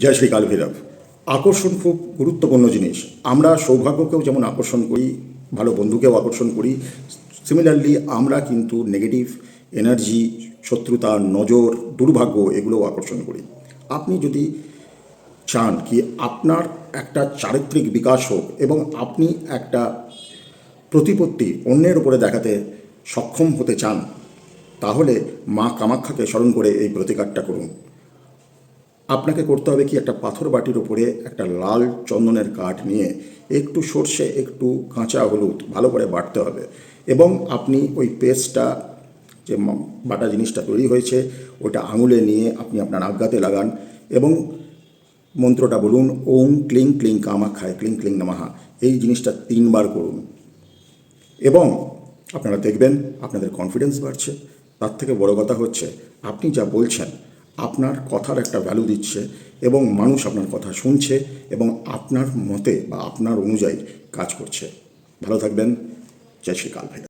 জয় শ্রী কাল ভৈরব আকর্ষণ খুব গুরুত্বপূর্ণ জিনিস। আমরা সৌভাগ্যকেও যেমন আকর্ষণ করি, ভালো বন্ধুকেও আকর্ষণ করি সিমিলারলি আমরা কিন্তু নেগেটিভ এনার্জি শত্রুতা, নজর, দুর্ভাগ্য এগুলোও আকর্ষণ করি। আপনি যদি চান কি আপনার একটা চারিত্রিক বিকাশ হোক এবং আপনি একটা প্রতিপত্তি অন্যের উপরে দেখাতে সক্ষম হতে চান, তাহলে মা কামাখ্যাকে স্মরণ করে এই প্রতিকারটা করুন। আপনাকে করতে হবে কি একটা পাথর বাটির উপরে একটা লাল চন্দনের কাঠ নিয়ে একটু সর্ষে, একটু কাঁচা হলুদ ভালো করে বাটতে হবে। এবং আপনি ওই পেস্টটা, যে বাটা জিনিসটা তৈরি হয়েছে, ওটা আঙুলে নিয়ে আপনি আপনার আজ্ঞাতে লাগান এবং মন্ত্রটা বলুন ওং ক্লিং ক্লিং কামাখ্যায়, ক্লিং ক্লিং নামাহা এই জিনিসটা তিনবার করুন। এবং আপনারা দেখবেন আপনাদের কনফিডেন্স বাড়ছে। তার থেকে বড় কথা হচ্ছে, আপনি যা বলছেন আপনার কথার একটা ভ্যালু দিচ্ছে এবং মানুষ আপনার কথা শুনছে এবং আপনার মতে বা আপনার অনুযায়ী কাজ করছে। ভালো থাকবেন। জয় শ্রী কাল ভাই